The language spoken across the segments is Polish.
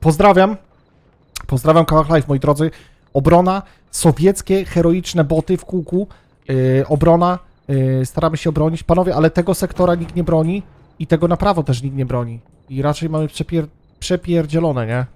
Pozdrawiam. Pozdrawiam Kawach Life, moi drodzy. Obrona, sowieckie, heroiczne boty w kółku. Yy, obrona, yy, staramy się obronić. Panowie, ale tego sektora nikt nie broni i tego na prawo też nikt nie broni. I raczej mamy przepier przepierdzielone, nie?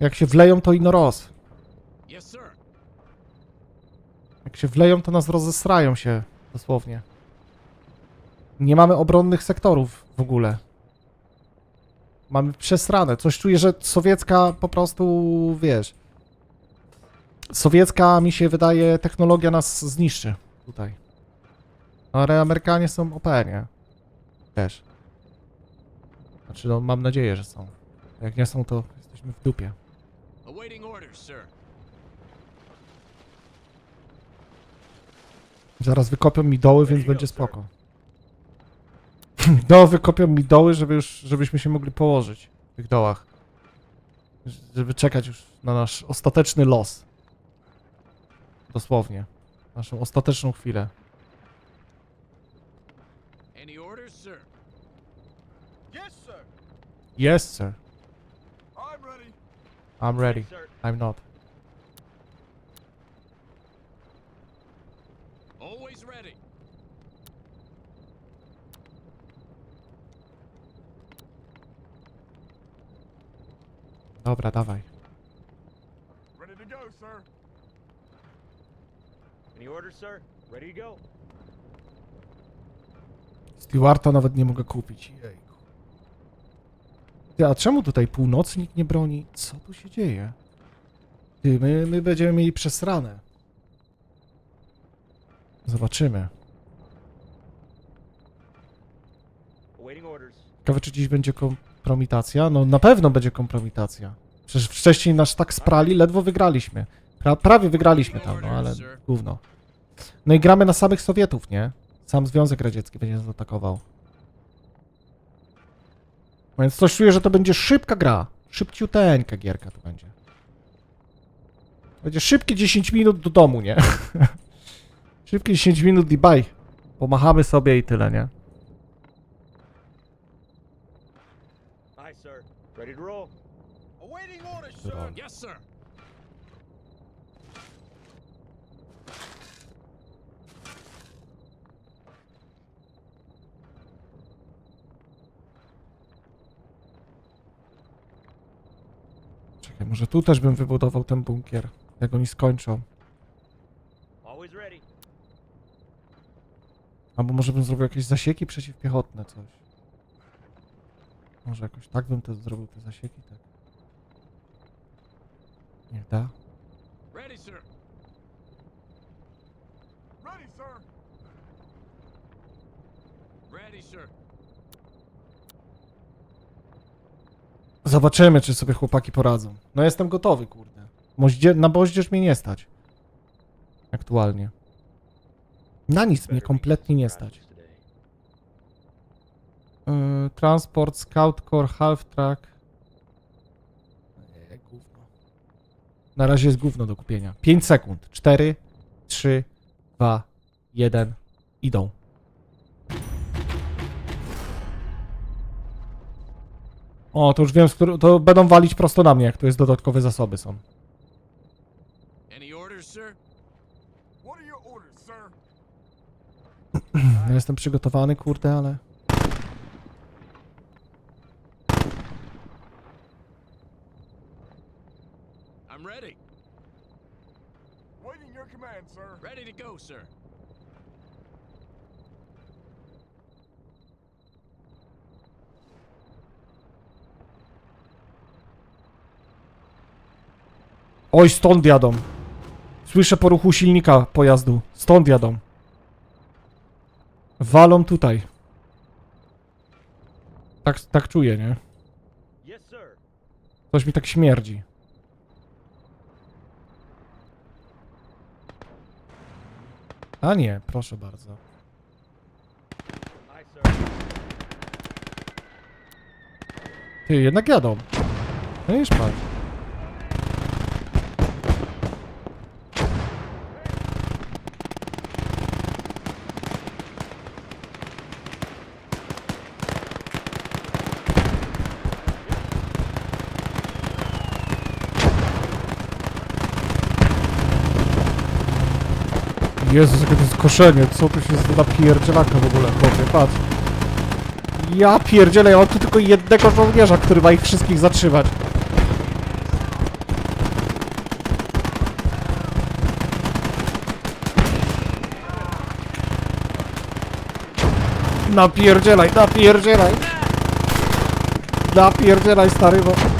Jak się wleją, to ino roz. Jak się wleją, to nas rozesrają się, dosłownie. Nie mamy obronnych sektorów w ogóle. Mamy przesrane. Coś czuję, że sowiecka po prostu, wiesz... Sowiecka, mi się wydaje, technologia nas zniszczy tutaj. Ale Amerykanie są OP, nie? Też. Znaczy, no, mam nadzieję, że są. Jak nie są, to jesteśmy w dupie. Zaraz wykopią mi doły, więc będzie spoko. No, wykopią mi doły, żeby już, żebyśmy się mogli położyć w tych dołach. Żeby czekać już na nasz ostateczny los. Dosłownie. Naszą ostateczną chwilę. Any orders, sir? Yes, sir. Yes, sir. I'm ready. I'm ready. I'm not. Always ready. Dobra, dawaj. Ready to go, sir. Any orders, sir? Ready to go. Stewarta nawet nie mogę kupić. Jejku. Ty, a czemu tutaj północnik nie broni? Co tu się dzieje? Ty, my, my będziemy mieli przesrane. Zobaczymy. Awaiting orders. Ciekawe, czy dziś będzie kompromitacja? No na pewno będzie kompromitacja. Przecież wcześniej nas tak sprali, ledwo wygraliśmy. Pra, prawie wygraliśmy tam, no ale gówno. No i gramy na samych Sowietów, nie? Sam Związek Radziecki będzie nas atakował. Więc coś czuję, że to będzie szybka gra. Szybciuteńka gierka to będzie. Będzie szybkie 10 minut do domu, nie? Szybkie 10 minut i bye. Pomachamy sobie i tyle, nie? Aye, sir. Ready to roll. Awaiting orders, sir. Yes, sir. Czekaj, może tu też bym wybudował ten bunkier, jak oni skończą. Always ready. Albo może bym zrobił jakieś zasieki przeciwpiechotne, coś. Może jakoś tak bym to zrobił, te zasieki, tak. Niech da. Ready, sir. Ready, sir. Ready, sir. Zobaczymy, czy sobie chłopaki poradzą. No jestem gotowy, kurde. Moździe, na moździerz mnie nie stać. Aktualnie. Na nic mnie kompletnie nie stać. Yy, transport, scout core, half track. Nie, gówno. Na razie jest gówno do kupienia. 5 sekund. 4, 3, 2, 1. Idą. O, to już wiem, to będą walić prosto na mnie, jak to jest dodatkowe zasoby są. Ja jestem przygotowany, kurde, ale... I'm ready. Waiting your command, sir. Ready to go, sir. Oj, stąd jadą. Słyszę po ruchu silnika pojazdu. Stąd jadą. Walą tutaj. Tak, tak czuję, nie? Coś mi tak śmierdzi. A nie, proszę bardzo. Ty, jednak jadą. No już patrz. Jezus, jakie to jest koszenie, co tu się za pierdzielaka w ogóle, chłopie, patrz. Ja pierdzielę, ja mam tu tylko jednego żołnierza, który ma ich wszystkich zatrzymać. Napierdzielaj, napierdzielaj. Napierdzielaj, stary, bo...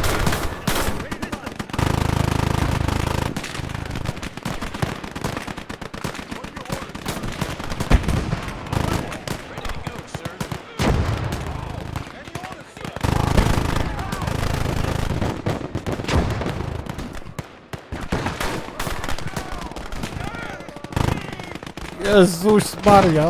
Jezus Maria.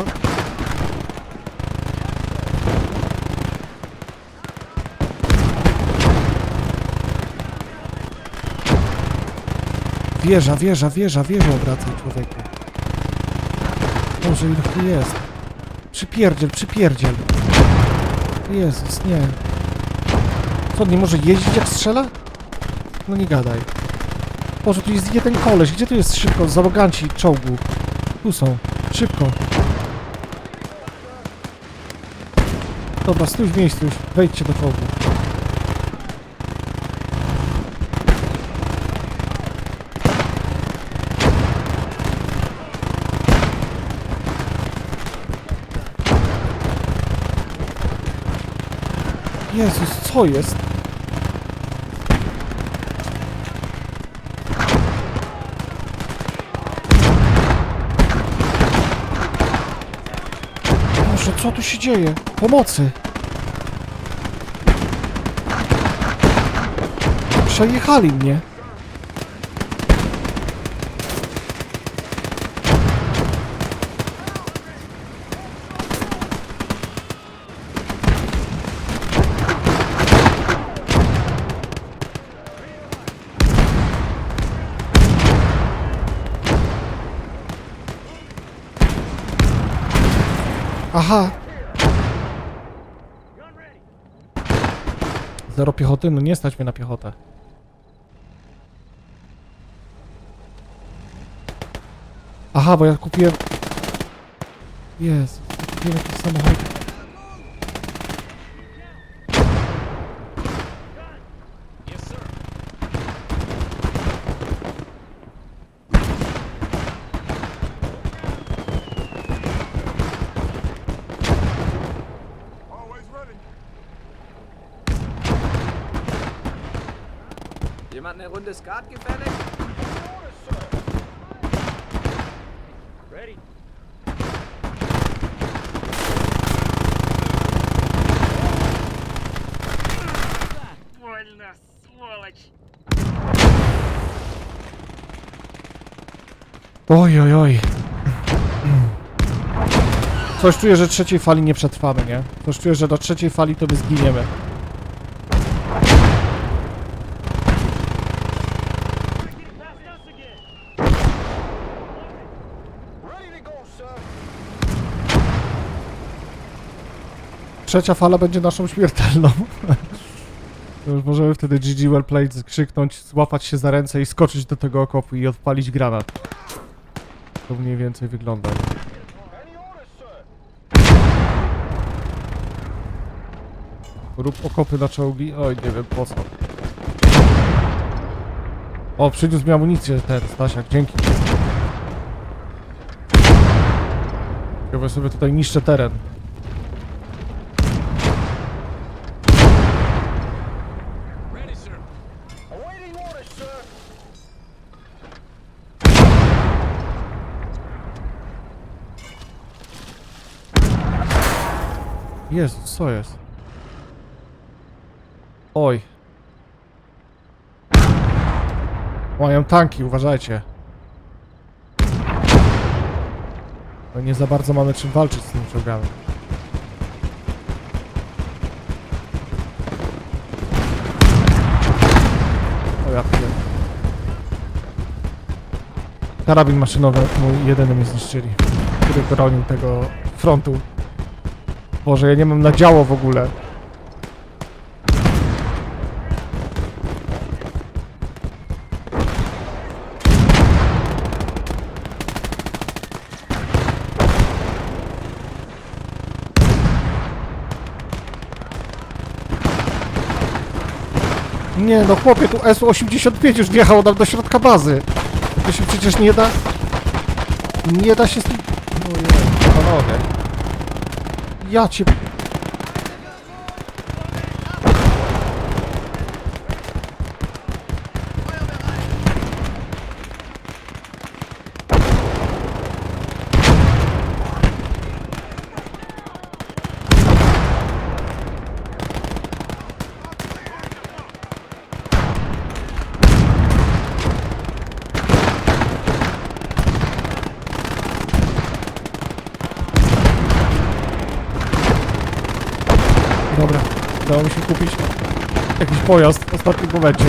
Wieża, wieża, wieża, wieża obracaj człowieku. Boże, ile tu jest. Przypierdziel, przypierdziel. Jezus, nie. Co, nie może jeździć jak strzela? No nie gadaj. Boże, tu jest jeden koleś. Gdzie tu jest szybko? Załoganci czołgu. Tu są. Szybko. Dobra, stój w miejscu już. Wejdźcie do czołgu. Jezus, co jest? Boże, co tu się dzieje? Pomocy! Przejechali mnie. Aha. Zero piechoty? No nie stać mnie na piechotę. Aha, bo ja kupiłem... Jezu, kupiłem jakiś samochód. Yes, sir. Always ready. Jemand eine Runde Skat gefällig? Orders, sir. Ready. Больно, сволочь! Oj, oj, oj. Coś czuję, że trzeciej fali nie przetrwamy, nie? Coś czuję, że do trzeciej fali to my zginiemy. Trzecia fala będzie naszą śmiertelną. Już możemy wtedy GG well played krzyknąć, złapać się za ręce i skoczyć do tego okopu i odpalić granat. To mniej więcej wygląda. Rób okopy na czołgi. Oj, nie wiem po co. O, przyniósł mi amunicję ten Stasiak, dzięki. Ja sobie tutaj niszczę teren. Awaiting orders, sir. Jezus, co jest? Oj. Mają tanki, uważajcie. No nie za bardzo mamy czym walczyć z tymi czołgami. O ja pier- Karabin maszynowy mój jedyny mi zniszczyli, który bronił tego frontu. Boże, ja nie mam na działo w ogóle. Nie no chłopie, tu S-85 już wjechało nam do środka bazy. To się przecież nie da... Nie da się z tym... Ojej, panowie. Ja cię... Dobra, udało mi się kupić jakiś pojazd w ostatnim momencie.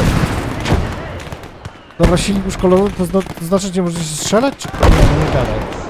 Dobra, silnik uszkolony, to, zna to znaczy, że nie możesz strzelać? Czy... Nie, nie gadaj.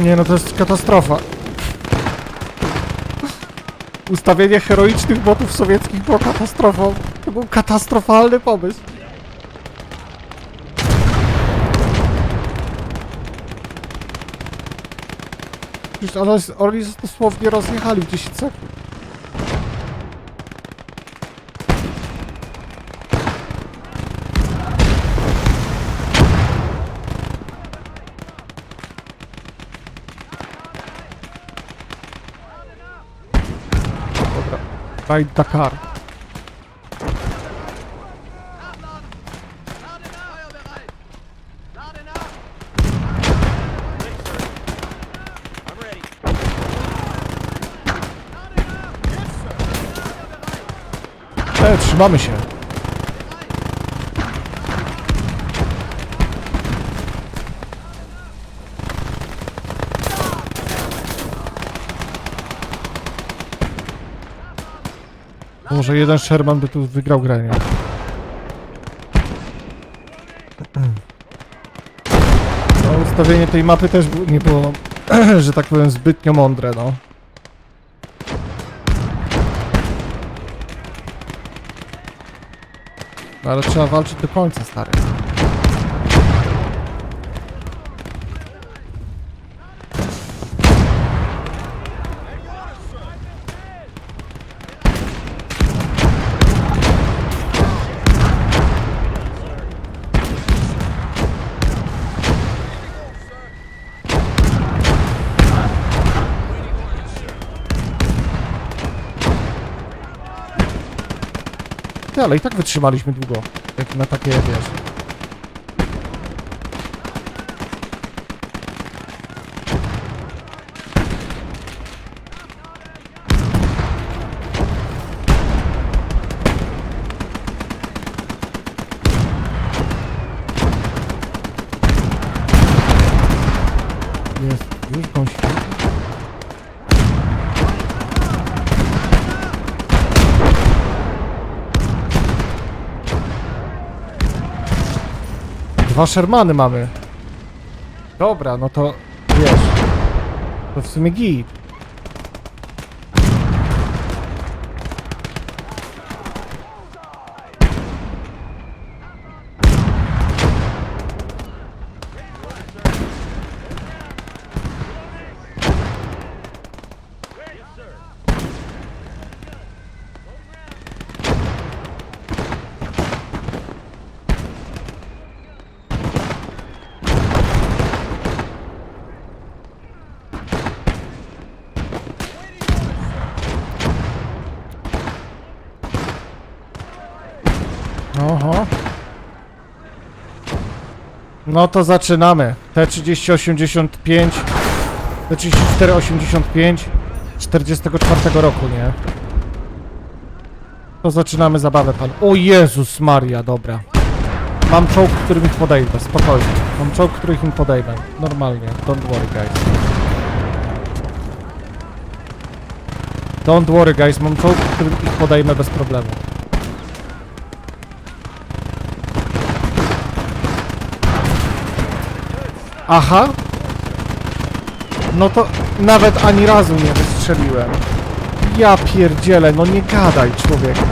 Nie no, to jest katastrofa. Ustawienie heroicznych botów sowieckich było katastrofą. To był katastrofalny pomysł. Przecież oni, dosłownie rozjechali w 10 sekund. Ride Dakar. E, trzymamy się. Może jeden Sherman by tu wygrał grę, nie? No, ustawienie tej mapy też nie było, że tak powiem, zbytnio mądre, no. No ale trzeba walczyć do końca, stary. Ty, ale i tak wytrzymaliśmy długo. Jak na takie, wiesz... Jest, już gąsi. Dwa Shermany mamy. Dobra, no to wiesz. To w sumie git. Oho. No to zaczynamy. T3085, T3485 44 roku, nie? To zaczynamy zabawę, pan. O Jezus Maria, dobra. Mam czołg, którym ich podejdę, spokojnie. Mam czołg, których im podejdę. Normalnie, don't worry guys. Don't worry guys, mam czołg, którym ich podajemy bez problemu. Aha. No to nawet ani razu nie wystrzeliłem. Ja pierdzielę, no nie gadaj człowieku.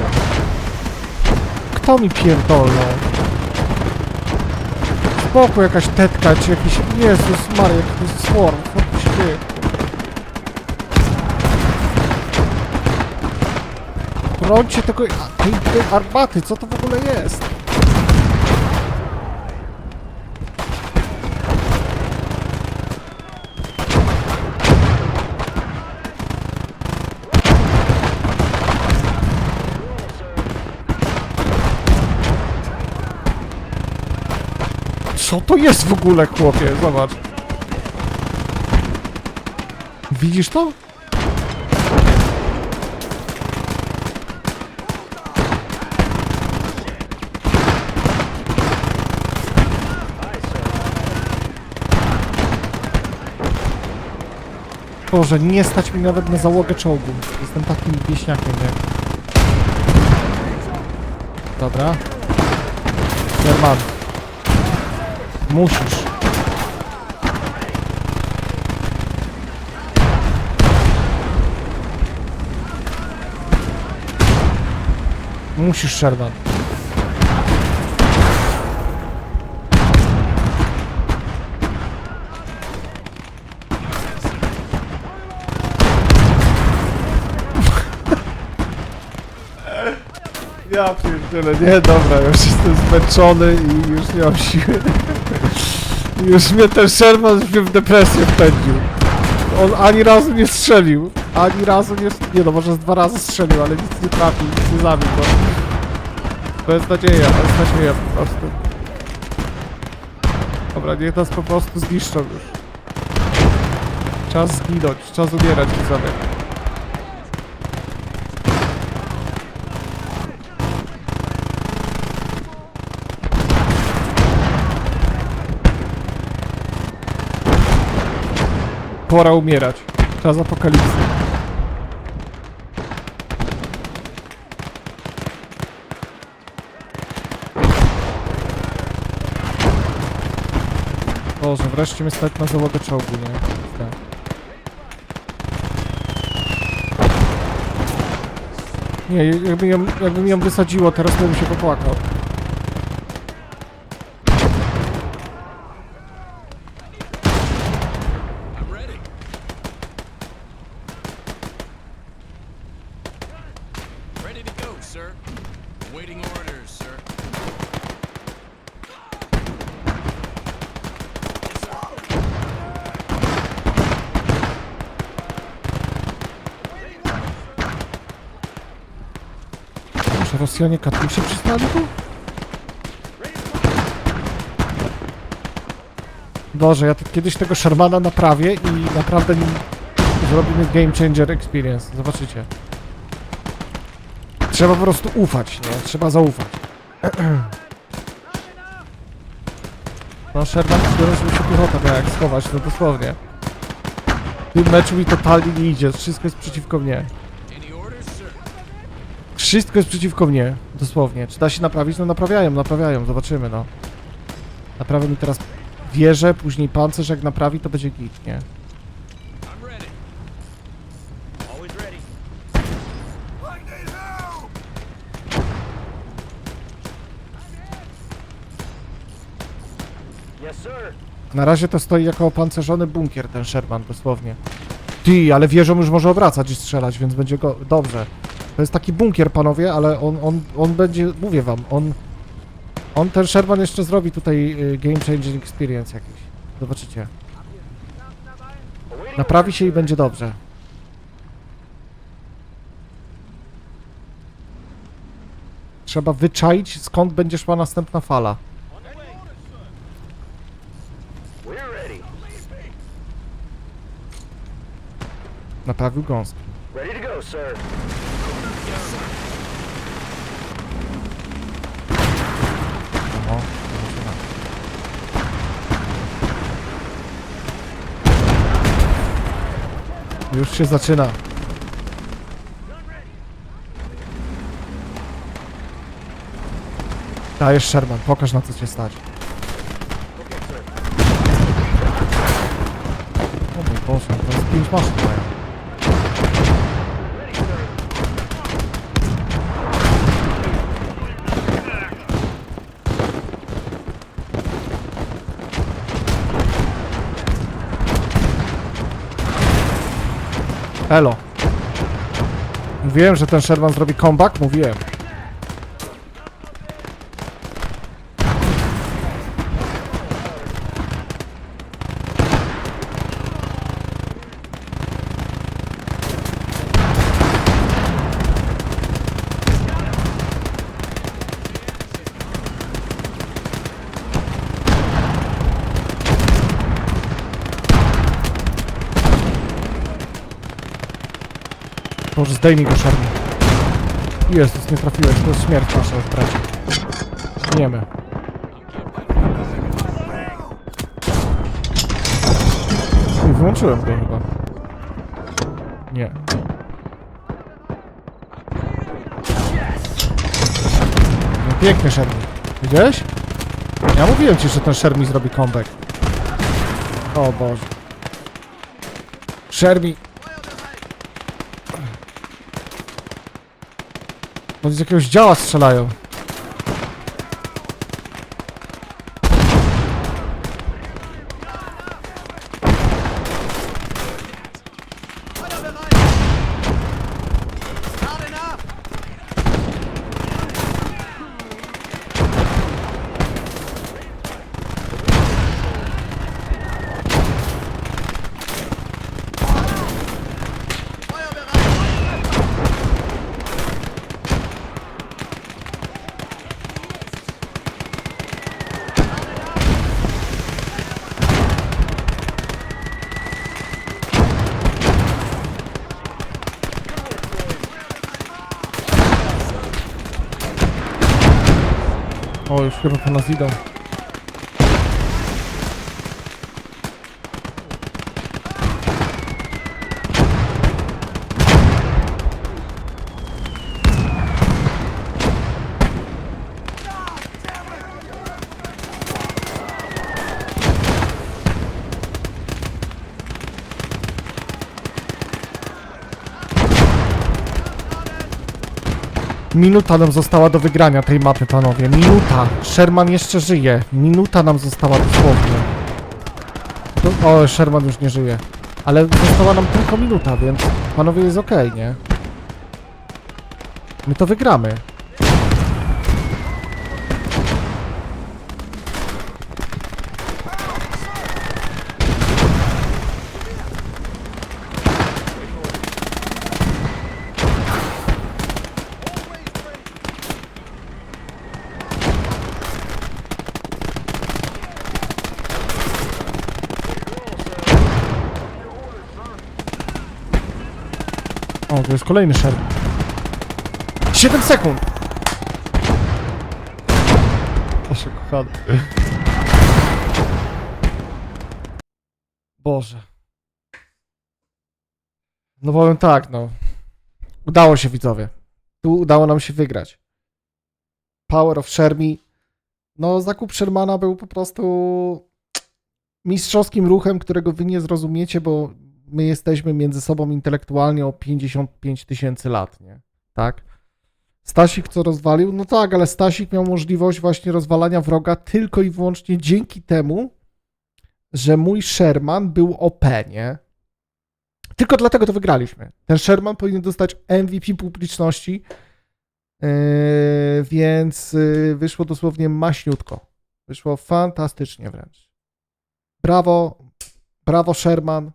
Kto mi pierdolnął? Spoko, jakaś tetka, czy jakiś... Jezus Maria, jakiś swarm, się dzieje? Brońcie tego... tej, armaty, co to w ogóle jest? Co to jest w ogóle, chłopie? Zobacz. Widzisz to? Boże, nie stać mi nawet na załogę czołgu. Jestem takim wieśniakiem, nie? Dobra. German. Musisz. Musisz, Sherman. Ja pierdzielę, nie, dobra, już jestem zmęczony i już nie mam siły. Już mnie ten Sherman w depresję wpędził. On ani razu nie strzelił. Ani razu nie... Nie no, może z dwa razy strzelił, ale nic nie trafił, nic nie zabił go. To jest nadzieja, to jest nadzieja po prostu. Dobra, niech nas po prostu zniszczą już. Czas zginąć, czas umierać widzowie. Pora umierać. Czas apokalipsy. Boże, wreszcie mnie stać na załogę czołgu, nie? Tak. Nie, jakby ją, jakby mi ją wysadziło, teraz bym się popłakał. I'm ready. Ready to go, sir. Waiting orders, sir. Może Rosjanie katusie przystali tu? Boże, ja kiedyś tego Shermana naprawię i naprawdę nim zrobimy game changer experience. Zobaczycie. Trzeba po prostu ufać, nie? Trzeba zaufać. No Sherman żeby się piechota miała jak schować, no dosłownie. W tym meczu mi totalnie nie idzie, wszystko jest przeciwko mnie. Wszystko jest przeciwko mnie, dosłownie. Czy da się naprawić? No naprawiają, naprawiają, zobaczymy, no. Naprawię mi teraz wieżę, później pancerz, jak naprawi, to będzie git, nie? Na razie to stoi jako opancerzony bunkier, ten Sherman, dosłownie. Ty, ale wieżą już może obracać i strzelać, więc będzie go... Dobrze. To jest taki bunkier, panowie, ale on, on, on będzie, mówię wam, on... On, ten Sherman jeszcze zrobi tutaj y, game changing experience jakiś. Zobaczycie. Naprawi się i będzie dobrze. Trzeba wyczaić, skąd będzie szła następna fala. Naprawił gąski. Ready to go, sir. O. Już się zaczyna. Dajesz Sherman, pokaż na co cię stać. O mój Boże, to jest pięć maszyn. Elo. Mówiłem, że ten Sherman zrobi comeback? Mówiłem. Może zdejmij go Sherman. Jezus, nie trafiłeś, to jest śmierć nasza bracie. Wiemy. Nie wyłączyłem go chyba. Nie. No piękny Sherman. Widziałeś? Ja mówiłem ci, że ten Shermi zrobi comeback. O Boże. Shermi. Bo z jakiegoś działa strzelają. O, już chyba po nas idą. Minuta nam została do wygrania tej mapy, panowie. Minuta. Sherman jeszcze żyje. Minuta nam została dosłownie. To- O, Sherman już nie żyje. Ale została nam tylko minuta, więc panowie jest okej, nie? My to wygramy. To jest kolejny Sherman. 7 sekund! Proszę kochany. Boże. No powiem tak, no. Udało się widzowie. Tu udało nam się wygrać. Power of Shermi. No, zakup Shermana był po prostu mistrzowskim ruchem, którego wy nie zrozumiecie, bo my jesteśmy między sobą intelektualnie o 55 tysięcy lat, nie? Tak? Stasik co rozwalił? No tak, ale Stasik miał możliwość właśnie rozwalania wroga tylko i wyłącznie dzięki temu, że mój Sherman był OP, nie? Tylko dlatego to wygraliśmy. Ten Sherman powinien dostać MVP publiczności, yy, więc yy, wyszło dosłownie maśniutko. Wyszło fantastycznie wręcz. Brawo, brawo Sherman.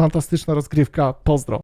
Fantastyczna rozgrywka. Pozdro.